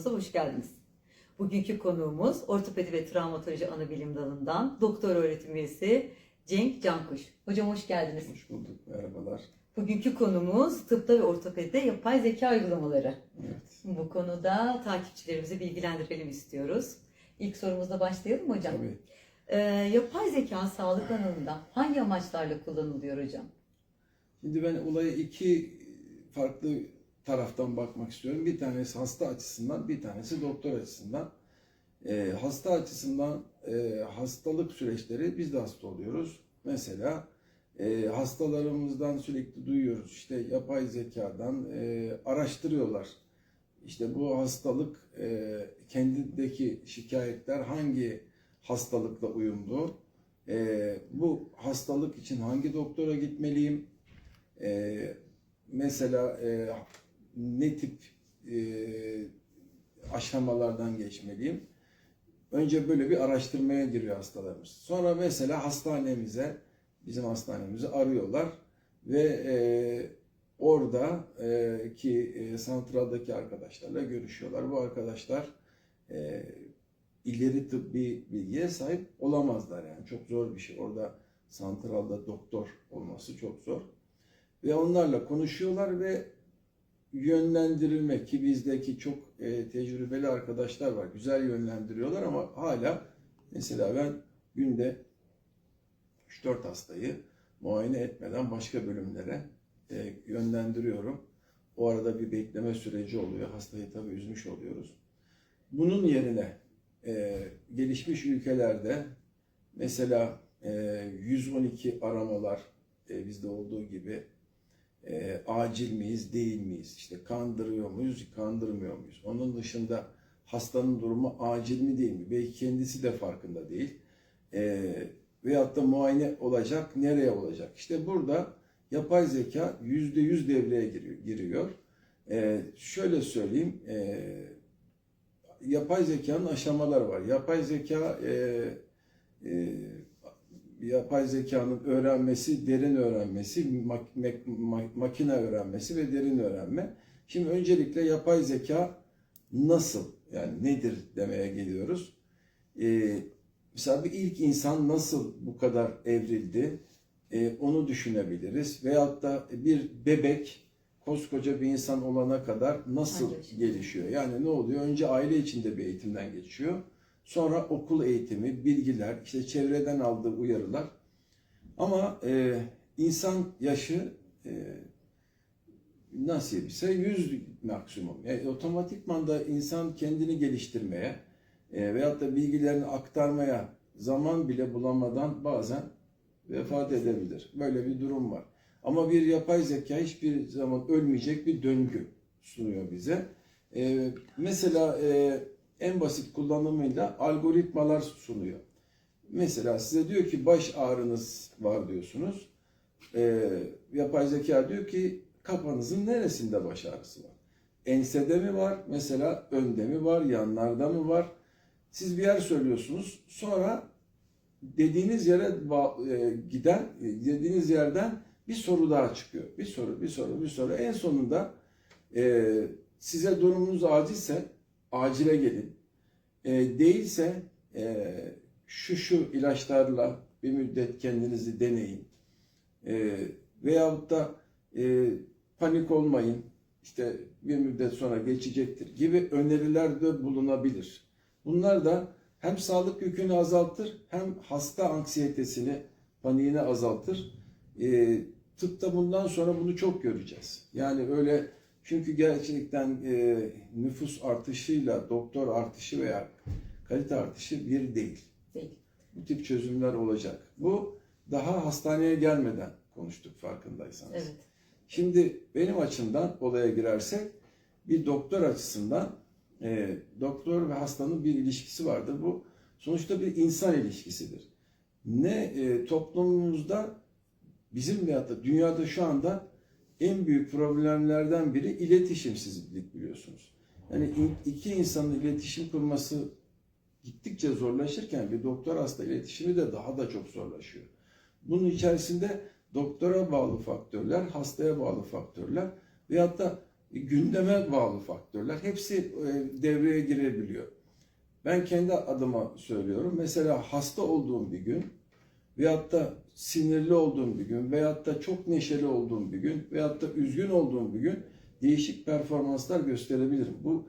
programımıza hoş geldiniz. Bugünkü konuğumuz ortopedi ve travmatoloji anabilim dalından doktor öğretim üyesi Cenk Cankuş. Hocam hoş geldiniz. Hoş bulduk, merhabalar. Bugünkü konumuz tıpta ve ortopedide yapay zeka uygulamaları. Evet, Bu konuda takipçilerimizi bilgilendirelim istiyoruz. İlk sorumuzla başlayalım mı hocam? tabii. Ee, yapay zeka sağlık alanında hangi amaçlarla kullanılıyor hocam? Şimdi ben olaya iki farklı taraftan bakmak istiyorum. Bir tanesi hasta açısından, bir tanesi doktor açısından. Ee, hasta açısından e, hastalık süreçleri biz de hasta oluyoruz. Mesela e, hastalarımızdan sürekli duyuyoruz işte yapay zekadan e, araştırıyorlar. İşte bu hastalık e, kendindeki şikayetler hangi hastalıkla uyumlu? E, bu hastalık için hangi doktora gitmeliyim? E, mesela e, ne tip e, aşamalardan geçmeliyim? Önce böyle bir araştırmaya giriyor hastalarımız. Sonra mesela hastanemize, bizim hastanemizi arıyorlar ve e, orada e, ki e, santraldaki arkadaşlarla görüşüyorlar. Bu arkadaşlar e, ileri tıbbi bilgiye sahip olamazlar yani çok zor bir şey. Orada santralda doktor olması çok zor. Ve onlarla konuşuyorlar ve yönlendirilmek ki bizdeki çok e, tecrübeli arkadaşlar var. Güzel yönlendiriyorlar ama hala mesela ben günde 3-4 hastayı muayene etmeden başka bölümlere e, yönlendiriyorum. O arada bir bekleme süreci oluyor. Hastayı tabii üzmüş oluyoruz. Bunun yerine e, gelişmiş ülkelerde mesela e, 112 aramalar e, bizde olduğu gibi e, acil miyiz, değil miyiz? İşte kandırıyor muyuz, kandırmıyor muyuz? Onun dışında hastanın durumu acil mi değil mi? Belki kendisi de farkında değil. E, veyahut da muayene olacak, nereye olacak? İşte burada yapay zeka yüzde yüz devreye giriyor. giriyor. E, şöyle söyleyeyim, e, yapay zekanın aşamaları var. Yapay zeka e, e, yapay zekanın öğrenmesi, derin öğrenmesi, mak- mak- makine öğrenmesi ve derin öğrenme. Şimdi öncelikle yapay zeka nasıl, yani nedir demeye geliyoruz. Ee, mesela bir ilk insan nasıl bu kadar evrildi, Ee, onu düşünebiliriz. Veyahut da bir bebek koskoca bir insan olana kadar nasıl gelişiyor? Yani ne oluyor? Önce aile içinde bir eğitimden geçiyor. Sonra okul eğitimi, bilgiler, işte çevreden aldığı uyarılar. Ama e, insan yaşı e, nasipse 100 maksimum. Yani otomatikman da insan kendini geliştirmeye e, veyahut da bilgilerini aktarmaya zaman bile bulamadan bazen vefat edebilir. Böyle bir durum var. Ama bir yapay zeka hiçbir zaman ölmeyecek bir döngü sunuyor bize. E, mesela e, en basit kullanımıyla algoritmalar sunuyor. Mesela size diyor ki baş ağrınız var diyorsunuz. Ee, yapay zeka diyor ki kafanızın neresinde baş ağrısı var? Ensede mi var? Mesela önde mi var? Yanlarda mı var? Siz bir yer söylüyorsunuz. Sonra dediğiniz yere e, giden, e, dediğiniz yerden bir soru daha çıkıyor. Bir soru, bir soru, bir soru. En sonunda e, size durumunuz acilse acile gelin. E, değilse e, şu şu ilaçlarla bir müddet kendinizi deneyin. E, veyahut da e, panik olmayın. İşte bir müddet sonra geçecektir gibi önerilerde bulunabilir. Bunlar da hem sağlık yükünü azaltır hem hasta anksiyetesini, paniğini azaltır. E, tıpta bundan sonra bunu çok göreceğiz. Yani öyle çünkü gerçekten e, nüfus artışıyla doktor artışı veya kalite artışı bir değil. Değil. Bu tip çözümler olacak. Bu daha hastaneye gelmeden konuştuk farkındaysanız. Evet. Şimdi benim açımdan olaya girersek bir doktor açısından e, doktor ve hastanın bir ilişkisi vardır. Bu sonuçta bir insan ilişkisidir. Ne e, toplumumuzda bizim veyahut da dünyada şu anda en büyük problemlerden biri iletişimsizlik biliyorsunuz. Yani iki insanın iletişim kurması gittikçe zorlaşırken bir doktor hasta iletişimi de daha da çok zorlaşıyor. Bunun içerisinde doktora bağlı faktörler, hastaya bağlı faktörler veyahut da gündeme bağlı faktörler. Hepsi e, devreye girebiliyor. Ben kendi adıma söylüyorum. Mesela hasta olduğum bir gün veyahut da sinirli olduğum bir gün veyahut da çok neşeli olduğum bir gün veyahut da üzgün olduğum bir gün değişik performanslar gösterebilirim. Bu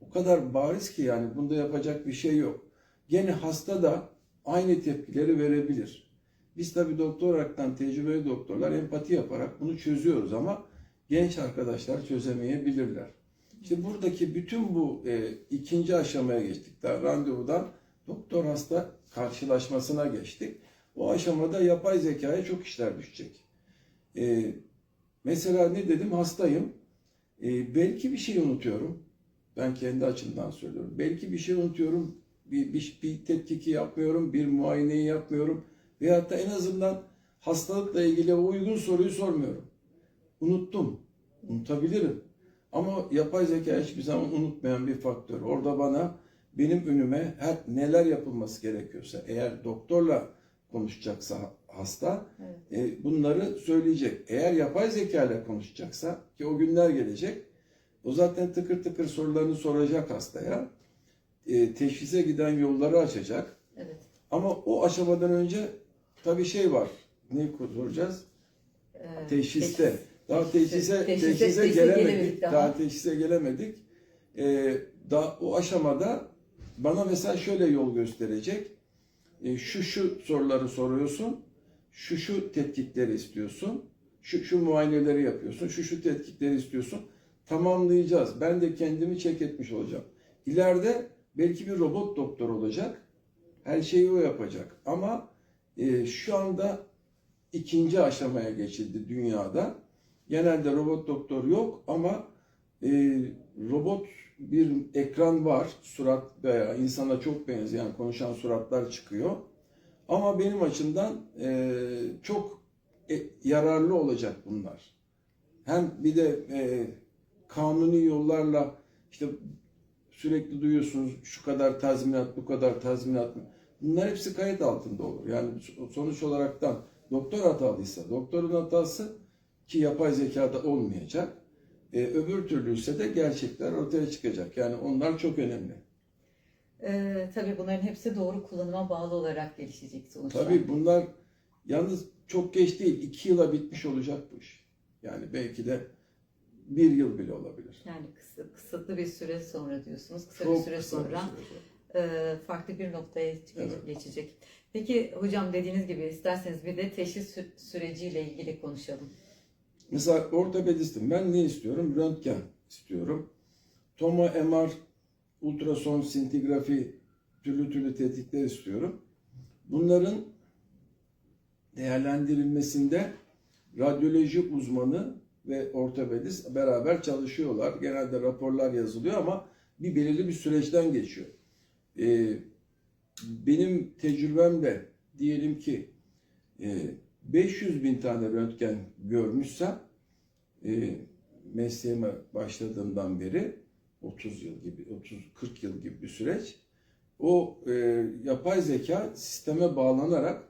o kadar bariz ki yani bunda yapacak bir şey yok. Gene hasta da aynı tepkileri verebilir. Biz tabii doktor olaraktan tecrübeli doktorlar empati yaparak bunu çözüyoruz ama genç arkadaşlar çözemeyebilirler. İşte buradaki bütün bu e, ikinci aşamaya geçtik. Daha randevudan doktor hasta karşılaşmasına geçtik. O aşamada yapay zekaya çok işler düşecek. E, mesela ne dedim? Hastayım. E, belki bir şey unutuyorum. Ben kendi açımdan söylüyorum. Belki bir şey unutuyorum. Bir, bir, bir tetkiki yapmıyorum. Bir muayeneyi yapmıyorum. Veyahut da en azından hastalıkla ilgili uygun soruyu sormuyorum. Unuttum. Unutabilirim. Ama yapay zeka hiçbir zaman unutmayan bir faktör. Orada bana benim önüme her neler yapılması gerekiyorsa eğer doktorla konuşacaksa hasta Evet. e, bunları söyleyecek. Eğer yapay zeka ile konuşacaksa ki o günler gelecek o zaten tıkır tıkır sorularını soracak hastaya. E, teşhise giden yolları açacak. Evet. Ama o aşamadan önce tabii şey var. Ne soracağız? Ee, Teşhiste. teşhis. Daha teşhise, Teşhise- teşhise, teşhise gelemedik. gelemedik daha. daha. teşhise gelemedik. Ee, daha o aşamada bana mesela şöyle yol gösterecek. Ee, şu şu soruları soruyorsun. Şu şu tetkikleri istiyorsun. Şu şu muayeneleri yapıyorsun. Şu şu tetkikleri istiyorsun. Tamamlayacağız. Ben de kendimi çek etmiş olacağım. İleride belki bir robot doktor olacak. Her şeyi o yapacak. Ama e, şu anda ikinci aşamaya geçildi dünyada. Genelde robot doktor yok ama e, robot bir ekran var. Surat veya insana çok benzeyen konuşan suratlar çıkıyor. Ama benim açımdan e, çok e, yararlı olacak bunlar. Hem bir de e, kanuni yollarla işte sürekli duyuyorsunuz şu kadar tazminat, bu kadar tazminat? Bunlar hepsi kayıt altında olur. Yani sonuç olaraktan doktor hatalıysa doktorun hatası ki yapay zekada olmayacak. E, öbür türlü ise de gerçekler ortaya çıkacak. Yani onlar çok önemli. Ee, tabii bunların hepsi doğru kullanıma bağlı olarak gelişecek sonuçta. Tabii bunlar yalnız çok geç değil. iki yıla bitmiş olacak bu iş. Yani belki de bir yıl bile olabilir. Yani kısa, kısıtlı bir süre sonra diyorsunuz. Kısa Çok bir süre kısa bir sonra süre sonra. e, farklı bir noktaya Evet. geçecek. Peki hocam dediğiniz gibi isterseniz bir de teşhis sü- süreciyle ilgili konuşalım. Mesela ortopedistim. Ben ne istiyorum? Röntgen istiyorum. Tomo, MR, ultrason, sintigrafi, türlü türlü tetkikler istiyorum. Bunların değerlendirilmesinde radyoloji uzmanı ve ortopedist beraber çalışıyorlar. Genelde raporlar yazılıyor ama bir belirli bir süreçten geçiyor. Ee, benim tecrübemde diyelim ki e, 500 bin tane röntgen görmüşsem e, mesleğime başladığımdan beri 30 yıl gibi 30 40 yıl gibi bir süreç o e, yapay zeka sisteme bağlanarak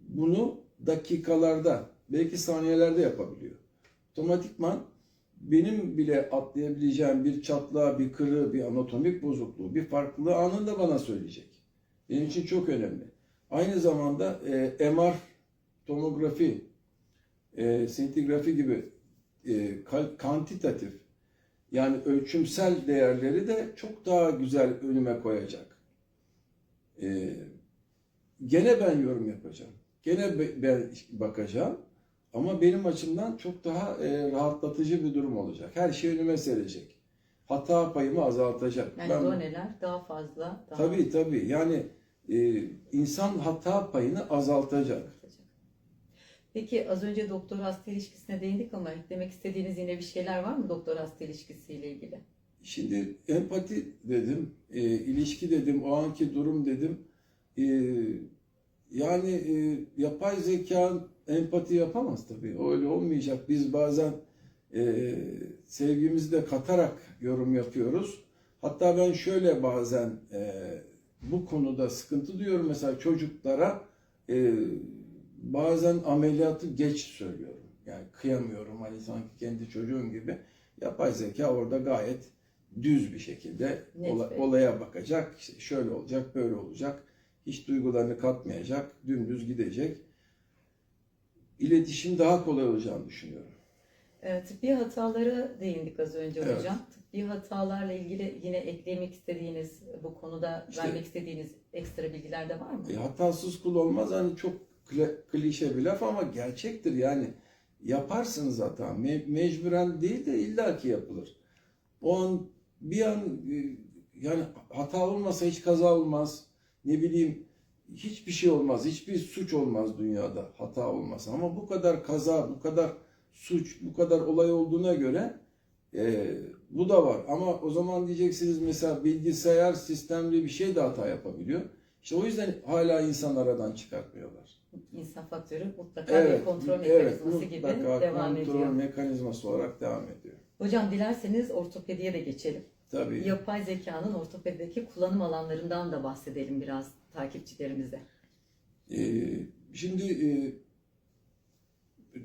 bunu dakikalarda belki saniyelerde yapabiliyor. Otomatikman benim bile atlayabileceğim bir çatlağı, bir kırığı, bir anatomik bozukluğu, bir farklılığı anında bana söyleyecek. Benim için çok önemli. Aynı zamanda e, MR, tomografi, e, sintigrafi gibi e, ka- kantitatif yani ölçümsel değerleri de çok daha güzel önüme koyacak. E, gene ben yorum yapacağım. Gene be- ben bakacağım. Ama benim açımdan çok daha e, rahatlatıcı bir durum olacak. Her şey önüme serecek. Hata payımı azaltacak. Yani Ben- doneler daha fazla. Daha Tabii tabii. Yani e, insan hata payını azaltacak. Peki az önce doktor hasta ilişkisine değindik ama eklemek istediğiniz yine bir şeyler var mı doktor hasta ilişkisiyle ilgili? Şimdi empati dedim, e, ilişki dedim, o anki durum dedim. E, yani e, yapay zeka empati yapamaz tabii. Öyle olmayacak. Biz bazen e, sevgimizi de katarak yorum yapıyoruz. Hatta ben şöyle bazen e, bu konuda sıkıntı duyuyorum. Mesela çocuklara e, bazen ameliyatı geç söylüyorum. Yani kıyamıyorum hani sanki kendi çocuğum gibi. Yapay zeka orada gayet düz bir şekilde ola- olaya bakacak. İşte şöyle olacak, böyle olacak. Hiç duygularını katmayacak, dümdüz gidecek. İletişim daha kolay olacağını düşünüyorum. E, tıbbi hatalara değindik az önce Evet. hocam. Tıbbi hatalarla ilgili yine eklemek istediğiniz, bu konuda İşte- vermek istediğiniz ekstra bilgiler de var mı? E, hatasız kul olmaz hani çok klişe bir laf ama gerçektir yani. Yaparsınız hata. Me- mecburen değil de illaki yapılır. O an bir an e, yani hata olmasa hiç kaza olmaz. Ne bileyim hiçbir şey olmaz. Hiçbir suç olmaz dünyada hata olmasa. Ama bu kadar kaza, bu kadar suç, bu kadar olay olduğuna göre e, bu da var. Ama o zaman diyeceksiniz mesela bilgisayar sistemli bir şey de hata yapabiliyor. İşte o yüzden hala insan aradan çıkartmıyorlar. İnsan faktörü mutlaka bir kontrol mekanizması gibi mutlaka devam kontrol ediyor. mekanizması olarak devam ediyor. Hocam dilerseniz ortopediye de geçelim. Tabii. Yapay zekanın ortopedideki kullanım alanlarından da bahsedelim biraz takipçilerimize. Ee, şimdi e,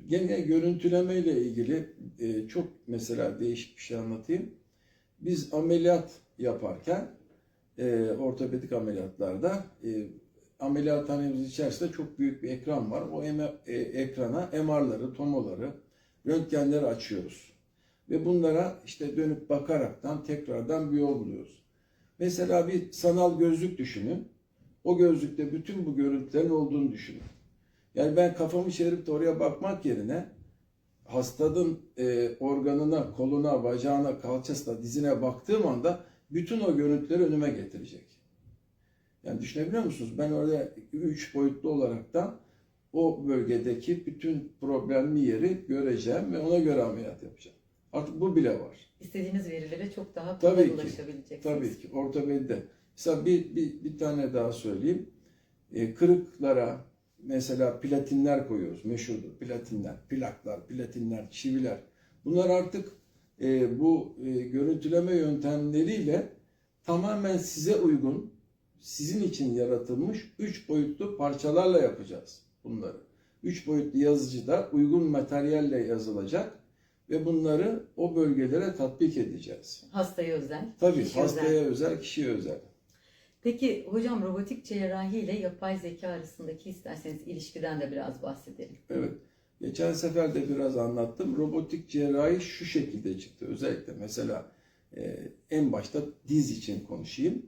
gene görüntüleme ile ilgili e, çok mesela değişik bir şey anlatayım. Biz ameliyat yaparken e, ortopedik ameliyatlarda e, ameliyathanemiz içerisinde çok büyük bir ekran var. O e, ekrana MR'ları, tomoları, röntgenleri açıyoruz. Ve bunlara işte dönüp bakaraktan tekrardan bir yol buluyoruz. Mesela bir sanal gözlük düşünün. O gözlükte bütün bu görüntülerin olduğunu düşünün. Yani ben kafamı çevirip de oraya bakmak yerine hastanın e, organına, koluna, bacağına, kalçasına, dizine baktığım anda bütün o görüntüleri önüme getirecek. Yani düşünebiliyor musunuz? Ben orada üç boyutlu olaraktan o bölgedeki bütün problemli yeri göreceğim ve ona göre ameliyat yapacağım. Artık bu bile var. İstediğiniz verilere çok daha Tabii kolay ki. ulaşabileceksiniz. Tabii ki ortopedide. Mesela bir, bir, bir tane daha söyleyeyim. E, kırıklara mesela platinler koyuyoruz. Meşhurdur. Platinler, plaklar, platinler, çiviler. Bunlar artık e, bu e, görüntüleme yöntemleriyle tamamen size uygun, sizin için yaratılmış üç boyutlu parçalarla yapacağız bunları. Üç boyutlu yazıcıda uygun materyalle yazılacak ve bunları o bölgelere tatbik edeceğiz. Hastaya özel. Tabii özel. hastaya özel, kişiye özel. Peki hocam robotik cerrahi ile yapay zeka arasındaki isterseniz ilişkiden de biraz bahsedelim. Evet. Geçen sefer de biraz anlattım. Robotik cerrahi şu şekilde çıktı. Özellikle mesela e, en başta diz için konuşayım.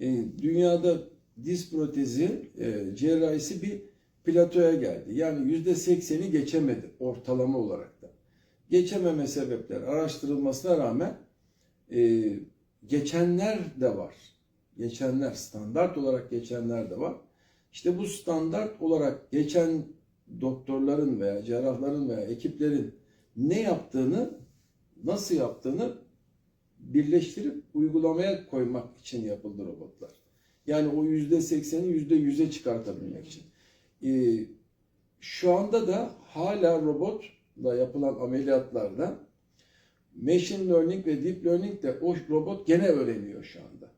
E, dünyada diz protezi e, cerrahisi bir platoya geldi. Yani yüzde sekseni geçemedi ortalama olarak da. Geçememe sebepleri araştırılmasına rağmen e, geçenler de var. Geçenler, standart olarak geçenler de var. İşte bu standart olarak geçen doktorların veya cerrahların veya ekiplerin ne yaptığını, nasıl yaptığını birleştirip uygulamaya koymak için yapıldı robotlar. Yani o yüzde sekseni yüzde yüze çıkartabilmek için. Ee, şu anda da hala robotla yapılan ameliyatlarda machine learning ve deep learning de o robot gene öğreniyor şu anda.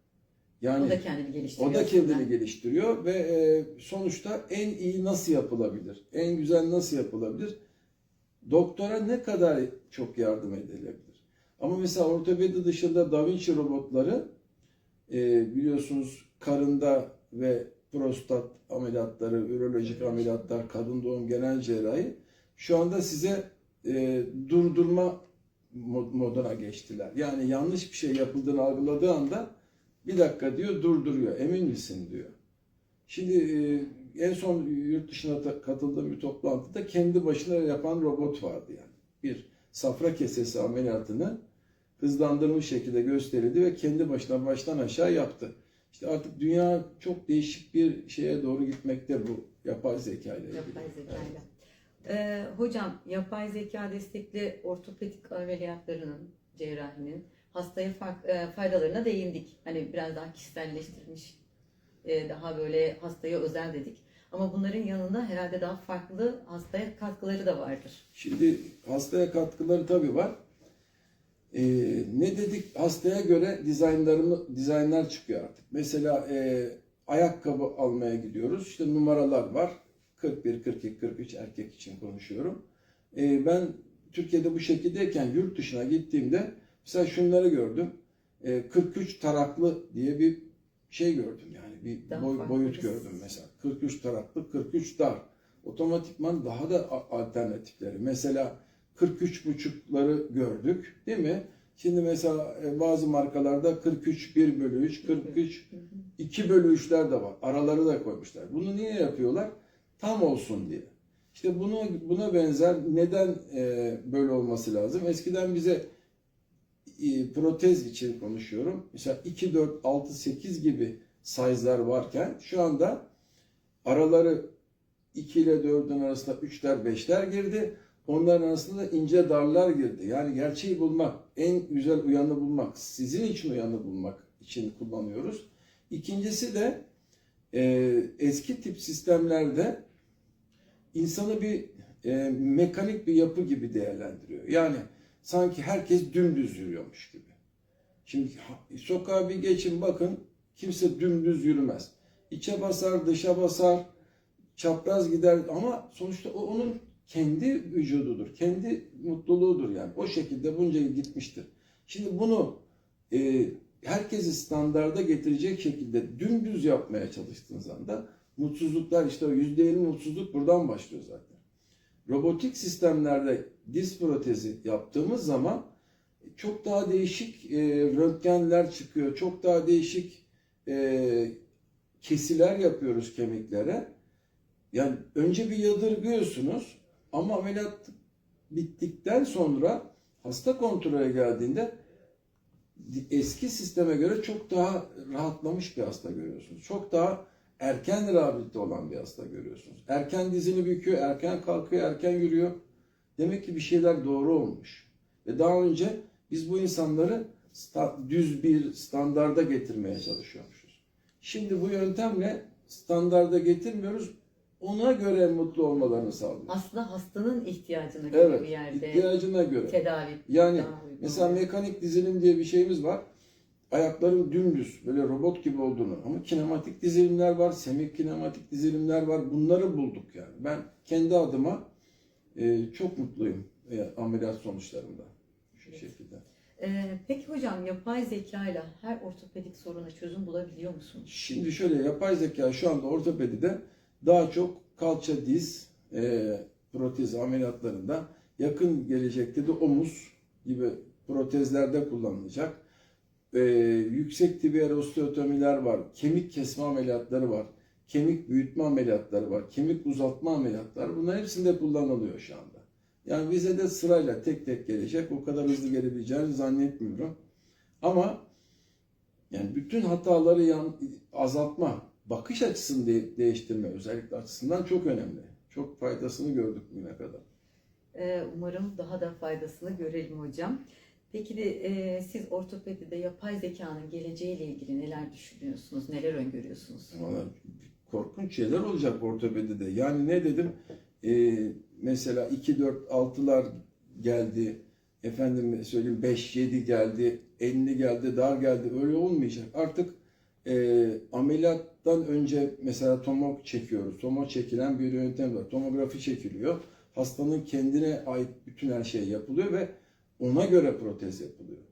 Yani o da kendini geliştiriyor. o da aslında. kendini geliştiriyor ve e, sonuçta en iyi nasıl yapılabilir? En güzel nasıl yapılabilir? Doktora ne kadar çok yardım edilebilir? Ama mesela ortopedi dışında Da Vinci robotları e, biliyorsunuz karında ve prostat ameliyatları, ürolojik ameliyatlar, kadın doğum genel cerrahi şu anda size e, durdurma mod- moduna geçtiler. Yani yanlış bir şey yapıldığını algıladığı anda bir dakika diyor durduruyor. Emin misin diyor. Şimdi e, en son yurt dışına katıldığım bir toplantıda kendi başına yapan robot vardı yani. Bir safra kesesi ameliyatını hızlandırılmış şekilde gösterildi ve kendi başına baştan aşağı yaptı. İşte artık dünya çok değişik bir şeye doğru gitmekte bu yapay zeka ile ilgili. Yapay Evet. zekayla. Ee, hocam yapay zeka destekli ortopedik ameliyatlarının, cerrahinin hastaya e, faydalarına değindik. Hani biraz daha kişiselleştirilmiş, e, daha böyle hastaya özel dedik. Ama bunların yanında herhalde daha farklı hastaya katkıları da vardır. Şimdi hastaya katkıları tabii var. Ee, ne dedik? Hastaya göre dizaynlarımı, dizaynlar çıkıyor artık. Mesela e, ayakkabı almaya gidiyoruz. İşte numaralar var. 41, 42, 43 erkek için konuşuyorum. Ee, ben Türkiye'de bu şekildeyken yurt dışına gittiğimde mesela şunları gördüm. E, 43 taraklı diye bir şey gördüm yani bir Daha boy- boyut gördüm mesela. 43 taraklı, 43 dar. Otomatikman daha da alternatifleri. Mesela 43 buçukları gördük değil mi? Şimdi mesela e, bazı markalarda 43 1 bölü 3, 43 Hı hı. 2 bölü 3'ler de var. Araları da koymuşlar. Bunu niye yapıyorlar? Tam olsun diye. İşte bunu buna benzer neden e, böyle olması lazım? Eskiden bize e, protez için konuşuyorum. Mesela 2, 4, 6, 8 gibi size'lar varken şu anda araları 2 ile 4'ün arasında 3'ler 5'ler girdi. Onların arasında ince darlar girdi. Yani gerçeği bulmak, en güzel uyanı bulmak, sizin için uyanı bulmak için kullanıyoruz. İkincisi de e, eski tip sistemlerde insanı bir e, mekanik bir yapı gibi değerlendiriyor. Yani sanki herkes dümdüz yürüyormuş gibi. Şimdi sokağa bir geçin bakın kimse dümdüz yürümez. İçe basar, dışa basar, çapraz gider ama sonuçta onun kendi vücududur, kendi mutluluğudur yani. O şekilde bunca yıl gitmiştir. Şimdi bunu e, herkesi standarda getirecek şekilde dümdüz yapmaya çalıştığınız anda mutsuzluklar işte o %50 mutsuzluk buradan başlıyor zaten. Robotik sistemlerde diz protezi yaptığımız zaman çok daha değişik e, röntgenler çıkıyor. Çok daha değişik e, kesiler yapıyoruz kemiklere. Yani önce bir yadırgıyorsunuz ama ameliyat bittikten sonra hasta kontrole geldiğinde eski sisteme göre çok daha rahatlamış bir hasta görüyorsunuz. Çok daha erken rehabilite olan bir hasta görüyorsunuz. Erken dizini büküyor, erken kalkıyor, erken yürüyor. Demek ki bir şeyler doğru olmuş. Ve daha önce biz bu insanları düz bir standarda getirmeye çalışıyormuşuz. Şimdi bu yöntemle standarda getirmiyoruz. Ona göre mutlu olmalarını sağlıyoruz. Aslında hastanın ihtiyacına göre Evet, bir yerde ihtiyacına göre. tedavi Yani uygun Mesela mekanik dizilim diye bir şeyimiz var. Ayakların dümdüz, böyle robot gibi olduğunu ama kinematik dizilimler var, semik kinematik dizilimler var. Bunları bulduk yani. Ben kendi adıma e, çok mutluyum e, ameliyat sonuçlarımda. Şu şekilde. Ee, peki hocam yapay zeka ile her ortopedik soruna çözüm bulabiliyor musunuz? Şimdi şöyle yapay zeka şu anda ortopedide daha çok kalça diz e, protezi ameliyatlarında yakın gelecekte de omuz gibi protezlerde kullanılacak. E, yüksek tibiyal osteotomiler var, kemik kesme ameliyatları var, kemik büyütme ameliyatları var, kemik uzatma ameliyatları bunların hepsinde kullanılıyor şu anda. Yani bize de sırayla tek tek gelecek. O kadar hızlı gelebileceğini zannetmiyorum. Ama yani bütün hataları yan, azaltma, bakış açısını de- değiştirme özellikle açısından çok önemli. Çok faydasını gördük bugüne kadar. Ee, umarım daha da faydasını görelim hocam. Peki de e, siz ortopedide yapay zekanın geleceğiyle ilgili neler düşünüyorsunuz, neler öngörüyorsunuz? Valla korkunç şeyler olacak ortopedide. Yani ne dedim? Ee, mesela 2, 4, 6'lar geldi. Efendim söyleyeyim 5, 7 geldi. 50 geldi, dar geldi. Öyle olmayacak. Artık e, ameliyattan önce mesela tomo çekiyoruz. Tomo çekilen bir yöntem var. Tomografi çekiliyor. Hastanın kendine ait bütün her şey yapılıyor ve ona göre protez yapılıyor.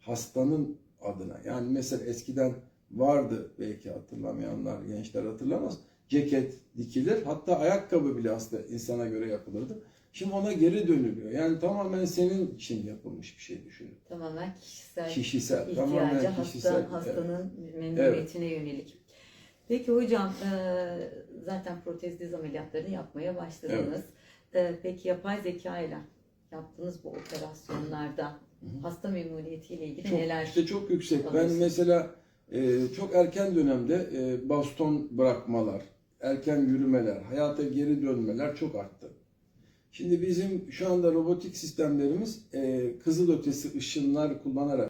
Hastanın adına. Yani mesela eskiden vardı belki hatırlamayanlar, gençler hatırlamaz. Ceket dikilir. Hatta ayakkabı bile hasta insana göre yapılırdı. Şimdi ona geri dönülüyor. Yani tamamen senin için yapılmış bir şey düşünün. Tamamen kişisel Kişisel, ihtiyacı, tamamen hasta, kişisel. Evet. hastanın memnuniyetine yönelik. Peki hocam, e, zaten protez diz ameliyatlarını yapmaya başladınız. E, Peki yapay zeka ile yaptığınız bu operasyonlarda hasta memnuniyetiyle ilgili Çok, neler işte çok yüksek. Ben mesela e, çok erken dönemde baston bırakmalar, erken yürümeler, hayata geri dönmeler çok arttı. Şimdi bizim şu anda robotik sistemlerimiz e, kızılötesi ışınlar kullanarak